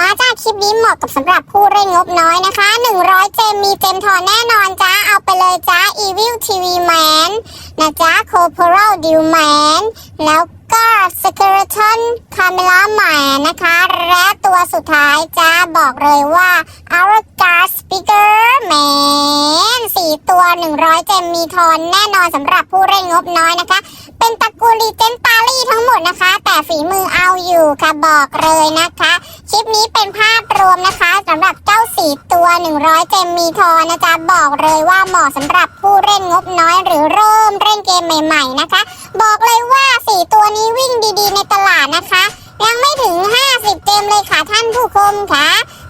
มาจ้าคลิปนี้เหมาะกับสำหรับผู้เล่นงบน้อยนะคะ 100 เจมมีเจมทอนแน่นอนจ้า เอาไปเลยจ้า Evil TV Man นะจ้า Corporal d e w Man แล้วก็ Skeleton Camera Man นะคะ และตัวสุดท้ายจ้าบอกเลยว่า Our God Speaker Man สี่ตัว 100 เจมมีทอนแน่นอนสำหรับผู้เล่นงบน้อยนะคะ เป็นตระกูลลีเจนตารี่ทั้งหมดนะคะ แต่ฝีมือเอาอยู่ค่ะบอกเลยนะคะ คลิปนี้เป็นภาพรวมนะคะสำหรับเจ้าสี่ตัว 100 เจมมีทอนนะจ๊ะบอกเลยว่าเหมาะสำหรับผู้เล่นงบน้อยหรือเริ่มเล่นเกมใหม่ๆนะคะ บอกเลยว่าสี่ตัวนี้วิ่งดีๆ ในตลาดนะคะ ยังไม่ถึง 50 เจมเลยค่ะท่านผู้ชมค่ะ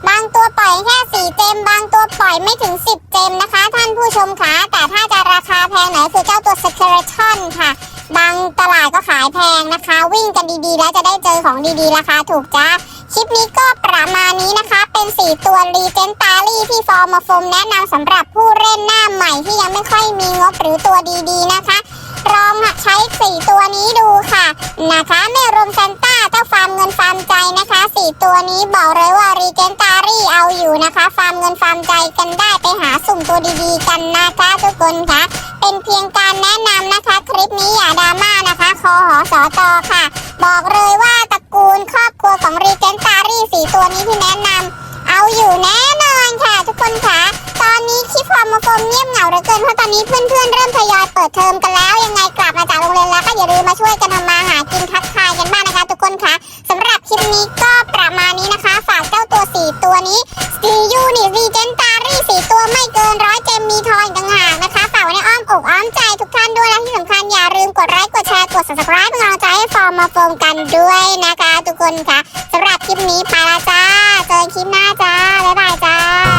บางตัวปล่อยแค่ 4 เจม บางตัวปล่อยไม่ถึง 10 เจมนะคะ ท่านผู้ชมค่ะแต่ถ้าจะราคาแพงไหนคือเจ้าตัว s k e l e t o n ค่ะ บางตลาดก็ขายแพงนะคะ วิ่งกันดีๆ แล้วจะได้เจอของดีๆ ราคาถูกจ้า คลิปนี้ก็ประมาณนี้นะคะ เป็น 4 ตัวรีเจนตารี่ที่ฟอร์มาโฟมแนะนำสำหรับผู้เล่นหน้าใหม่ที่ยังไม่ค่อยมีงบหรือตัวดีๆนะคะลองใช้ 4 ตัวนี้ดูค่ะนะคะไม่รวมซันต้าเจ้าฟาร์มเงินฟาร์มใจนะคะ 4 ตัวนี้บอกเลยว่ารีเจนตารี่เอาอยู่นะคะ ฟาร์มเงินฟาร์มใจกันได้ไปหาสุ่มตัวดีๆ กันนะคะทุกคนค่ะ เป็นเพียงการแนะนำนะคะ คลิปนี้อย่าดราม่านะคะคอหอสอตอค่ะ บอกเลยว่าตระกูลครอบครัวของรีเจนตารี่สี่ตัวนี้ที่แนะนำเอาอยู่แน่นอนค่ะ ทุกคนค่ะตอนนี้คลิปฟอร์มโฟมเงียบเหงาเหลือเกินเพราะตอนนี้เพื่อนๆเริ่มทยอยเปิดเทอมกันแล้วยังไงกลับมาจากโรงเรียนแล้วก็อย่าลืมมาช่วยกันทำมาหากินทักทายกันบ้างนะคะ ทุกคนค่ะสำหรับคลิปนี้ก็ อ้อมอกอ้อมใจทุกท่านด้วยและที่สำคัญอย่าลืมกดไลค์กดแชร์กด subscribe เป็นกำลังใจให้ฟอร์มมาโฟมกันด้วยนะคะ ทุกคนค่ะสำหรับคลิปนี้ไปละจ้า เจอกันคลิปหน้าจ้าบ๊ายบายจ้า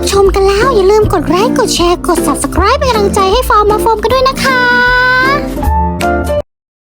ับชมกันแล้ว อย่าลืมกดไลค์กดแชร์กด subscribe เป็นกำลังใจให้ฟอร์มมาฟอร์มกันด้วยนะคะ